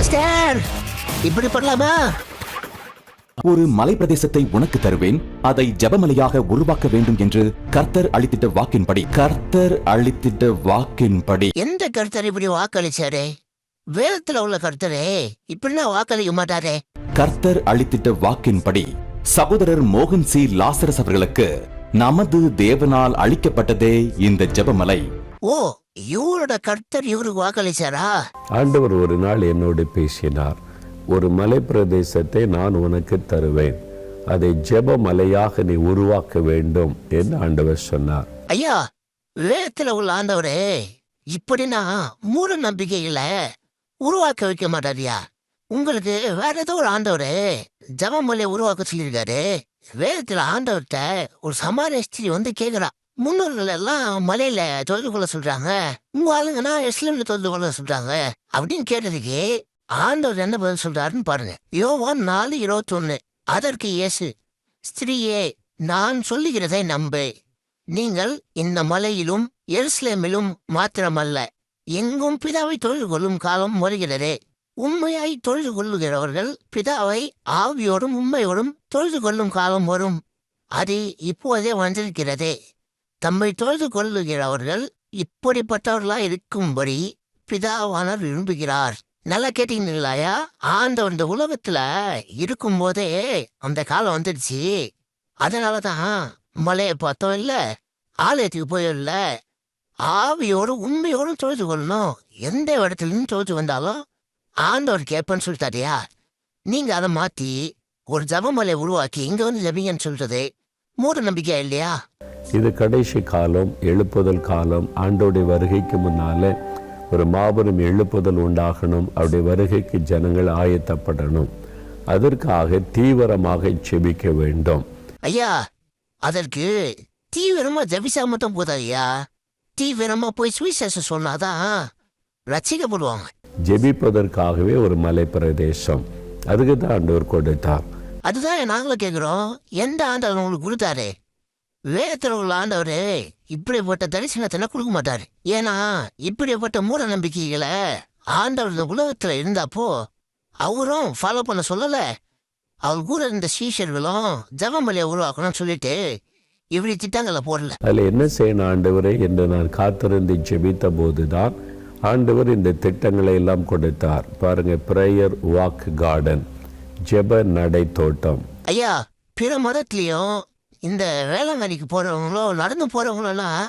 Master! இப்படி பண்ணலாமா? ஒரு மலை பிரதேசத்தை உனக்கு தருவேன் அதை ஜெபமலையாக உருவாக்க வேண்டும் என்று கர்த்தர் அளித்திட்ட வாக்கின்படி. கர்த்தர் அளித்திட்ட வாக்கின்படி. எந்த கருத்தர் இப்படி வாக்களிச்சாரு? வேதத்துல உள்ள கருத்தரே இப்படிலாம் வாக்களிக்க மாட்டாரே. கர்த்தர் அளித்திட்ட வாக்கின்படி சகோதரர் மோகன் சி. லாசரஸ் அவர்களுக்கு நமது தேவனால் அளிக்கப்பட்டதே இந்த ஜெபமலை. ஓ இவரோட கர்த்தர் இவருக்கு வாக்களிச்சாரா? ஆண்டவர் ஒரு நாள் என்னோடு பேசினார் ஒரு மலை பிரதேசத்தை நான் உனக்கு தருவேன். அதை ஜெப மலையாக நீ உருவாக்க வேண்டும் என்று ஆண்டவர் சொன்னார். ஐயா வேதத்துல உள்ள ஆண்டவரே இப்படின்னா மூட நம்பிக்கைகளை உருவாக்க வைக்க மாட்டாரியா? உங்களுக்கு வேற ஏதோ ஒரு ஆண்டவரே ஜபமலையை உருவாக்க சொல்லியிருக்காரு. வேதத்துல ஆண்டவர்கிட்ட ஒரு சமாரிய ஸ்திரீ வந்து கேக்குறா. முன்னோர்கள் எல்லாம் மலையில தொழுது கொள்ள சொல்றாங்க. உங்க ஆளுங்கன்னா இஸ்லாம்ல தொழுது கொள்ள சொல்றாங்க. அப்படின்னு கேட்டதுக்கு ஆண்டவர் என்ன பதில் சொல்றாருன்னு பாருங்க. யோவான் நாலு இருபத்தொன்னு. அதற்கு இயேசு ஸ்திரீயே நான் சொல்லுகிறதை நம்பு. நீங்கள் இந்த மலையிலும் எருசலேமிலும் மாத்திரமல்ல. எங்கும் பிதாவை தொழில் கொள்ளும் காலம் வருகிறதே. உண்மையாய் தொழுது கொள்ளுகிறவர்கள் பிதாவை ஆவியோடும் உண்மையோடும் தொழுது கொள்ளும் காலம் வரும். அது இப்போதே வந்திருக்கிறதே. தம்மை தொழுது கொள்ளுகிறவர்கள் இப்படிப்பட்டவர்களா இருக்கும்படி பிதாவானவர் விரும்புகிறார். நல்லா கேட்டீங்களாயா? ஆண்டவர் இந்த உலகத்துல இருக்கும்போதே அந்த காலம் வந்துடுச்சு. அதனாலதான் மலையை பார்த்தோம் இல்ல ஆலயத்துக்கு போயிடல ஆவியோடு உண்மையோடும் தொழுது கொள்ளணும். எந்த இடத்துலயும் தொழுது வந்தாலும் ஆண்டவர் கேட்பேன்னு சொல்லிட்டாரியா? நீங்க அதை மாத்தி ஒரு ஜபமலை உருவாக்கி இங்க வந்து ஜபிங்கன்னு சொல்றது மூட நம்பிக்கை இல்லையா? இது கடைசி காலம் எழுப்புதல் காலம். ஆண்டோடைய வருகைக்கு முன்னால ஒரு மாபெரும் எழுப்புதல் உண்டாகணும். அவருடைய வருகைக்கு ஜனங்கள் ஆயத்தப்படணும். அதற்காக தீவிரமாக செபிக்க வேண்டும். ஐயா அதற்கு தீவிரமா ஜபிச்சா மட்டும் போதாய்யா தீவிரமா போய் சுவிசேஷம் சொன்னாதான் ரசிக்கப்படுவாங்க ஜெபிப்பதற்காகவே ஒரு மலை பிரதேசம் அதுக்கு தான் ஆண்டவர் கொடுத்தார். அதுதான் நாங்களும் கேக்குறோம். எந்த ஆண்டவர் உங்களுக்கு கொடுத்தாரு? வேதத்தில் உள்ள ஆண்டவர் இப்படிப்பட்ட தரிசனத்தை கொடுக்க மாட்டாரு. ஏன்னா இப்படிப்பட்ட மூட நம்பிக்கைகளை ஆண்டவர் உலகத்துல இருந்தாப்போ அவரும் ஃபாலோ பண்ண சொல்லல. அவர் கூட இருந்த சீஷர்களும் ஜபமலையை உருவாக்கணும்னு சொல்லிட்டு இப்படி திட்டங்களை போடல. அதில் என்ன செய்யணும் ஆண்டவரே என்று நான் காத்திருந்து ஜெபித்த போதுதான் ஆண்டவர் இந்த திட்டங்களை எல்லாம் கொடுத்தார். பாருங்க பிரேயர் வாக் கார்டன் ஜெப நடை தோட்டம். ஐயா பிற மதத்துலயும் இந்த வேளாங்கண்ணிக்கு போறவங்களோ நடந்து போறவங்களெல்லாம்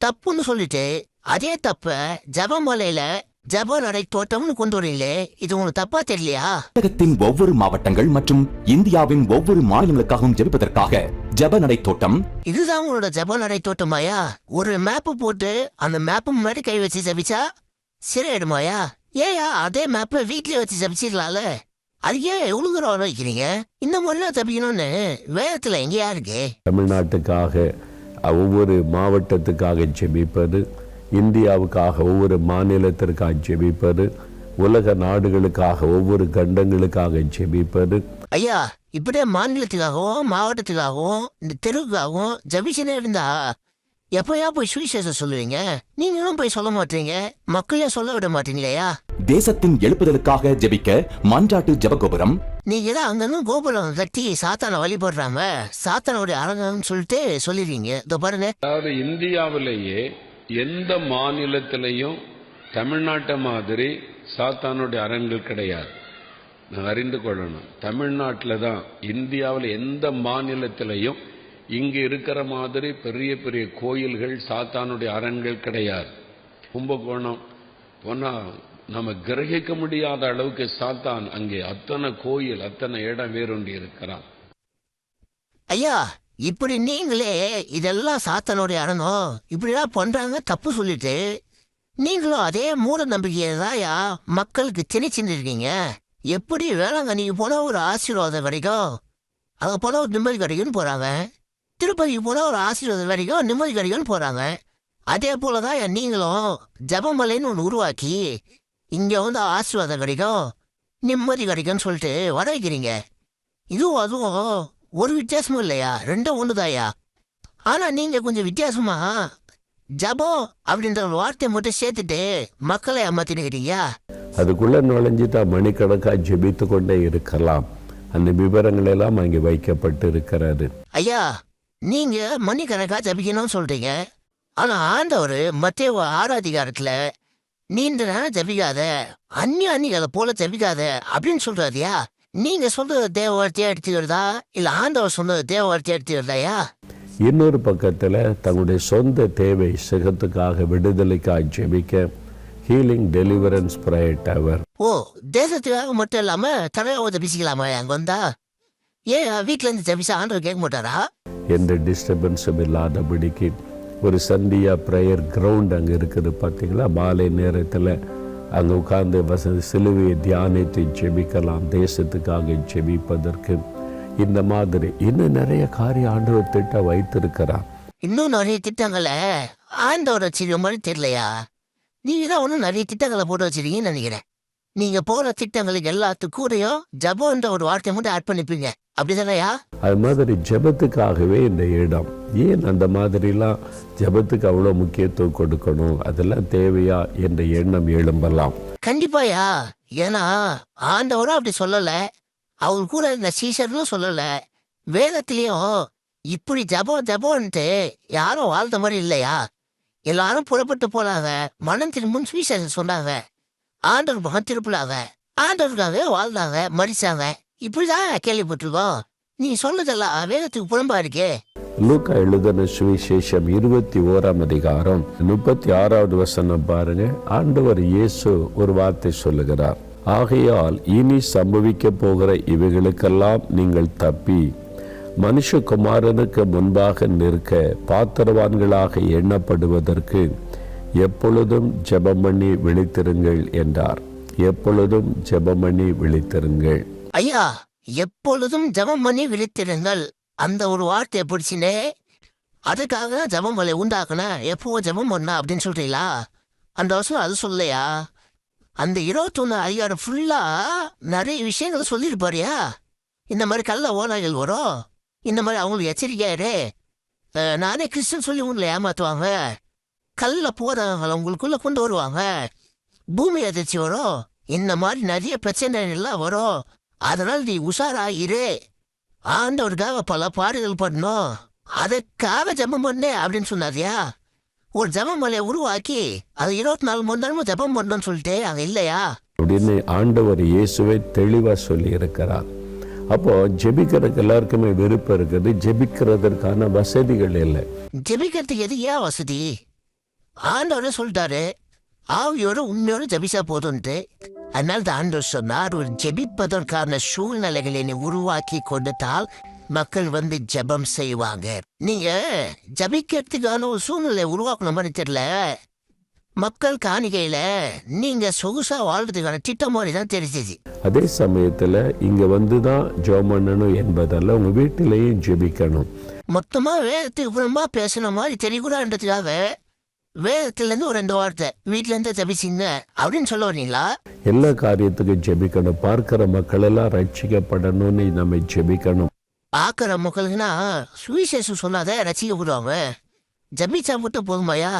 தப்புன்னு சொல்லிட்டு அதே தப்ப ஜபமலையில ஜப நடை தோட்டம்னு கொண்டு வரீங்களே இது உங்களுக்கு தப்பா தெரியலையா? தமிழகத்தின் ஒவ்வொரு மாவட்டங்கள் மற்றும் இந்தியாவின் ஒவ்வொரு மாநிலங்களுக்காகவும் ஜெபிப்பதற்காக ஜெப நடை தோட்டம். இதுதான் உங்களோட ஜப நடை தோட்டமாயா? ஒரு மேப்பு போட்டு அந்த மேப்பு முன்னாடி கை வச்சு ஜபிச்சா சிறையிடுமாயா? ஏயா அதே மேப்பை வீட்லயே வச்சு ஜபிச்சிடலாம்ல? அது ஏன் எவ்வளவு தூரம் வைக்கிறீங்க? இந்த மாதிரிலாம் தப்பிக்கணும்னு வேதத்துல எங்கேயா இருக்கு? தமிழ்நாட்டுக்காக ஒவ்வொரு மாவட்டத்துக்காக ஜெபிப்பது இந்தியாவுக்காக ஒவ்வொரு மாநிலத்திற்காக ஜெபிப்பது உலக நாடுகளுக்காக ஒவ்வொரு கண்டங்களுக்காக ஜெபிப்பது. ஐயா இப்படியே மாநிலத்துக்காகவும் மாவட்டத்துக்காகவும் இந்த தெருவுக்காகவும் ஜபிச்சுனே இருந்தா எப்பயா போய் சுவிசேஷம் சொல்லுவீங்க? நீங்களும் போய் சொல்ல மாட்டீங்க. மக்களே சொல்ல விட மாட்டீங்களேயா? தேசத்தின் எழுப்புதலுக்காக ஜெபிக்க மன்றாட்டு ஜெபகோபுரம். நீங்க தான் அங்கனும் கோபுரம் கட்டி சாத்தானை வழிபடுறாங்க சாத்தானுடைய அரங்கம்னு சொல்லிட்டு சொல்லிடுறீங்க. இதோ பாருங்க. அதாவது இந்தியாவிலேயே எந்த மாநிலத்திலையும் தமிழ்நாட்டை மாதிரி சாத்தானுடைய அரண்கள் கிடையாது. நான் அறிந்து கொள்ளணும். தமிழ்நாட்டில் தான் இந்தியாவில் எந்த மாநிலத்திலையும் இங்கே இருக்கிற மாதிரி பெரிய பெரிய கோயில்கள் சாத்தானுடைய அரண்கள் கிடையாது. கும்பகோணம். போனால் நம்ம கிரகிக்க முடியாத அளவுக்கு சாத்தான் அங்கே அத்தனை கோயில் அத்தனை இடம் வேறுண்டி இருக்கிறான். ஐயா இப்படி நீங்களே இதெல்லாம் சாத்தானுடைய அரணம் இப்படிலாம் பண்றாங்க தப்பு சொல்லிட்டு. நீங்களும் அதே மூட நம்பிக்கையை தான்யா மக்களுக்கு திணிச்சுட்டு இருக்கீங்க எப்படி வேளாங்கண்ணிக்கு போன ஒரு ஆசீர்வாதம் கிடைக்கும்? அங்கே போனா ஒரு நிம்மதி கிடைக்கும்னு போறாங்க. திருப்பதிக்கு போனா ஒரு ஆசீர்வாதம் கிடைக்கும் நிம்மதி கிடைக்கும்னு போறாங்க அதே போலதான் நீங்களும் ஜபமலைன்னு ஒன்று உருவாக்கி இங்க வந்து ஆசீர்வாதம் கிடைக்கும் நிம்மதி கிடைக்கும்னு சொல்லிட்டு வர வைக்கிறீங்க. இதுவும் அதுவும் ஒரு வித்தியாசமும் இல்லையா? ரெண்டும் ஒண்ணுதாயா? ஆனா நீங்க கொஞ்சம் வித்தியாசமா ஜபம் அப்படின்ற ஒரு வார்த்தையை மட்டும் சேர்த்துட்டு மக்களை ஏமாத்தினுக்கிறீங்க அதுக்குள்ள நுழைஞ்சிட்டா மணிக்கணக்காக ஜெபித்து கொண்டே இருக்கலாம். அந்த விவரங்கள் எல்லாம் அங்கே வைக்கப்பட்டு இருக்கிறது ஐயா நீங்க மணிக்கணக்கா ஜபிக்கணும்னு சொல்றீங்க. ஆனா ஆண்டவர் மத்திய ஆராதிகாரத்துல நீண்ட நேரம் ஜபிக்காத அந்நிய அந்நிகளை போல ஜபிக்காத அப்படின்னு சொல்றாருயா? நீங்க சொல்றது தேவ வார்த்தையா எடுத்துக்கிறதா? இல்ல ஆண்டவர் சொன்னது தேவ வார்த்தையா எடுத்துக்கிறதாயா? இன்னொரு பக்கத்தில் தங்களுடைய சொந்த தேவை சுகத்துக்காக விடுதலைக்காக ஜெபிக்க ஹீலிங் டெலிவரன்ஸ் ப்ரேயர் டவர் ஓ தேசத்துக்காக மட்டும் இல்லாம தலையாவ ஜபிச்சிக்கலாமா அங்க வந்தா? ஏன் வீட்டுல இருந்து ஜபிச்சா ஆண்டவர் கேட்க மாட்டாரா? எந்த டிஸ்டர்பன்ஸும் இல்லாதபடிக்கு ஒரு சந்தியா ப்ரேயர் கிரவுண்ட் அங்கே இருக்குது பார்த்தீங்களா மாலை நேரத்தில் அங்கே உட்கார்ந்து வச சிலுவையை தியானித்து ஜெபிக்கலாம் தேசத்துக்காக ஜெபிப்பதற்கு. இந்த மாதிரி இன்னும் நிறைய காரிய ஆண்டவர் திட்டம் வைத்திருக்கிறார். இன்னும் நிறைய திட்டங்களை ஆண்டவர் வச்சிருக்க மாதிரி தெரியலையா? நீங்க தான் ஒன்றும் நிறைய திட்டங்களை போட்டு வச்சிருக்கீங்கன்னு நினைக்கிறேன். நீங்க போற திட்டங்களுக்கு எல்லாத்துக்கும் கூடயும் ஜபம்ன்ற ஒரு வார்த்தையை மட்டும் ஆட் பண்ணிப்பீங்க. அப்படிதானயா அது மாதிரி ஜெபத்துக்காகவே இந்த இடம். ஏன் அந்த மாதிரிலாம் ஜெபத்துக்கு அவ்வளோ முக்கியத்துவம் கொடுக்கணும்? அதெல்லாம் தேவையா என்ற எண்ணம் எழும்பலாம். கண்டிப்பாயா ஏன்னா ஆண்டவரும் அப்படி சொல்லல. அவர் கூட இந்த சீசரும் சொல்லல. வேதத்திலயும் இப்படி ஜபம் ஜபம்ன்ட்டு யாரும் வாழ்ந்த மாதிரி இல்லையா? எல்லாரும் புறப்பட்டு போனாங்க. மனம் திரும்பும் சுவிசேஷம் சொன்னாங்க. ஆண்டவர் முகம் திருப்பினாங்க ஆண்டவருக்காகவே வாழ்ந்தாங்க மறிச்சாங்க இப்படிதான் கேள்விப்பட்டிருக்கோம். நீ சொன்னதெல்லாம் வேதத்துக்கு புலம்பா இருக்கே. லூக்கா எழுதின சுவிசேஷம் இருபத்தி ஓராம் அதிகாரம் முப்பத்தி ஆறாவது வசனம் பாருங்க. ஆண்டவர் இயேசு ஒரு வார்த்தை சொல்லுகிறார். ஆகையால் இனி சம்பவிக்க போகிற இவைகளுக்கெல்லாம் நீங்கள் தப்பி மனுஷகுமாரனுக்கு முன்பாக நிற்க பாத்திரவான்களாக எண்ணப்படுவதற்கு எப்பொழுதும் ஜெபம் பண்ணி விழித்திருங்கள் என்றார். எப்பொழுதும் ஜெபம் பண்ணி விழித்திருங்கள். ஐயா எப்பொழுதும் ஜெபம் பண்ணி விழித்திருங்கள். அந்த ஒரு வார்த்தையை பிடிச்சினே அதுக்காக ஜெபம் வலை உண்டாக்குன. எப்போ ஜெபம் பண்ணா அப்படின்னு சொல்றீங்களா? அந்த வருஷம் அது சொல்லலையா? அந்த இருபத்தொன்னு அதிகாரம் ஃபுல்லா நிறைய விஷயங்கள் சொல்லியிருப்பாருயா? இந்த மாதிரி கள்ள ஓநாய்கள் வரும். இந்த மாதிரி அவங்களுக்கு எச்சரிக்கையாரு நானே கிறிஸ்டன் சொல்லி உங்களை ஏமாத்துவாங்க. கல்ல போறவங்களை உங்களுக்குள்ள கொண்டு வருவாங்க. பூமி அதிர்ச்சி வரும். இந்த மாதிரி நிறைய பிரச்சனை எல்லாம் வரும். அதனால நீ உஷாராயிரு. ஆண்டவருக்காக பல பாடுகள் பண்ணணும் அதுக்காக ஜெபம் பண்ணு அப்படின்னு சொன்னாரியா? ஒரு ஜெபம் மலையை உருவாக்கி அது இருபத்தி நாலு மணி நேரமும் ஜெபம் பண்ணணும்னு சொல்லிட்டு அங்க இல்லையா? அப்படின்னு ஆண்டவர் இயேசுவை தெளிவா சொல்லி இருக்கிறார் அப்போ ஜெபிக்கிறதுக்கு எல்லாருக்குமே விருப்பம் இருக்குது. ஜெபிக்கிறதற்கான வசதிகள் இல்லை. ஜெபிக்கிறதுக்கு எது ஏன் வசதி? ஆண்டவரே சொல்லிட்டாரு. ஆவியோட உண்மையோட ஜெபிச்சா போதும்ட்டு அதனால தான் ஆண்டவர் சொன்னார் ஒரு ஜெபிப்பதற்கான சூழ்நிலைகளை நீ உருவாக்கி கொடுத்தால் மக்கள் வந்து ஜெபம் செய்வாங்க. நீங்க ஜபிக்கிறதுக்கான ஒரு சூழ்நிலை உருவாக்கணும் மாதிரி தெரியல. மக்கள் காணிக்கையில நீங்க சொகுசா வாழ்றதுக்கான திட்டம் மாதிரி தான் தெரிஞ்சிச்சு அதே சமயத்துல இங்க வந்து தான் ஜெபம் பண்ணணும் என்பதல்ல உங்க வீட்டிலேயும் ஜெபிக்கணும். மொத்தமா வேதத்துக்கு புறமா பேசுன மாதிரி தெரியக்கூடாதுன்றதுக்காக வேதத்துல இருந்து ஒரு ரெண்டு வார்த்தை. வீட்டுல இருந்து ஜபிச்சிங்க. அப்படின்னு சொல்ல வரீங்களா எல்லா காரியத்துக்கும் ஜெபிக்கணும்? பார்க்கிற மக்கள் எல்லாம் ரட்சிக்கப்படணும்னு நம்ம ஜெபிக்கணும். ஆக்கிற மக்களுக்குன்னா சுவிசேஷம் சொன்னாத ரசிக்கப்படுவாங்க ஜபிச்சா மட்டும் போதுமாயா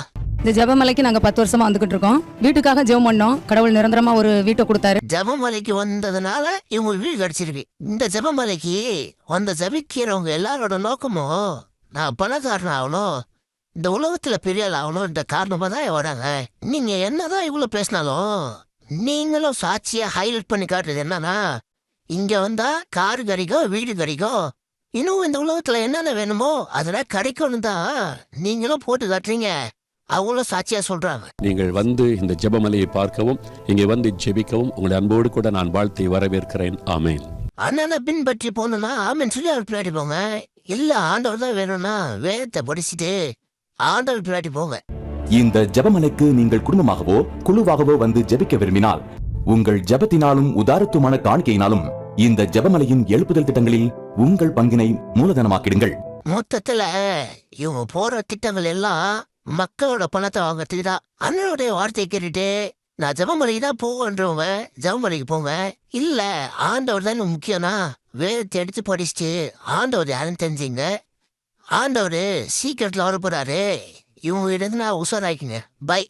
இந்த ஜெபமலைக்கு நாங்க பத்து வருஷமா வந்துகிட்டு இருக்கோம். வீட்டுக்காக ஜெபம் பண்ணோம். கடவுள் நிரந்தரமா ஒரு வீட்டை கொடுத்தாரு. ஜபமலைக்கு வந்ததுனால இவங்க வீடு கிடைச்சிருக்கு. இந்த ஜபமலைக்கு வந்த ஜபிக்கிறவங்க எல்லாரோட நோக்கமும் நான் பணக்காரன் ஆகணும் இந்த உலகத்துல பெரிய ஆகணும் இந்த காரணமா தான் வராங்க. நீங்க என்னதான் இவ்வளவு பேசினாலும் நீங்களும் சாட்சியா ஹைலைட் பண்ணி காட்டுறது என்னன்னா இங்க வந்தா காரு கிடைக்கும் வீடு கிடைக்கும் இன்னும் இந்த உலகத்துல என்னென்ன வேணுமோ அதெல்லாம் கிடைக்கணும் தான் நீங்களும் போட்டு காட்டுறீங்க. அவங்களும் சாட்சியா சொல்றாங்க. நீங்கள் வந்து இந்த ஜெபமலையை பார்க்கவும் இங்கே வந்து ஜெபிக்கவும் உங்களை அன்போடு கூட நான் வாழ்த்தி வரவேற்கிறேன். ஆமென். அண்ணனை பின்பற்றி போகணும்னா ஆமென் சொல்லி அவர் பின்னாடி போங்க. இல்ல ஆண்டவர் தான் வேணும்னா வேதத்தை படிச்சுட்டு ஆண்டவர் பின்னாடி போங்க இந்த ஜெபமலைக்கு நீங்கள் குடும்பமாகவோ குழுவாகவோ வந்து ஜெபிக்க விரும்பினால் உங்கள் ஜெபத்தினாலும் உதாரத்துவமான காணிக்கையினாலும் இந்த ஜெபமலையின் எழுப்புதல் திட்டங்களில் உங்கள் பங்கினை மூலதனமாக்கிடுங்கள். மொத்தத்துல இவங்க போற திட்டங்கள் எல்லாம் மக்களோட பணத்தை வாங்கறதுக்கு தான் அண்ணனுடைய வார்த்தையை கேட்டுட்டு நான் ஜெபமலைக்கு தான் போகன்றவங்க ஜெபமலைக்கு போங்க இல்ல ஆண்டவர் தான் முக்கியம்னா வேதத்தை எடுத்து படிச்சுட்டு ஆண்டவர் யாருன்னு தெரிஞ்சுங்க. ஆண்டவர் சீக்கிரத்தில் வர போறாரு இவங்க இருந்து நான் உஷாராக்கிங்க பை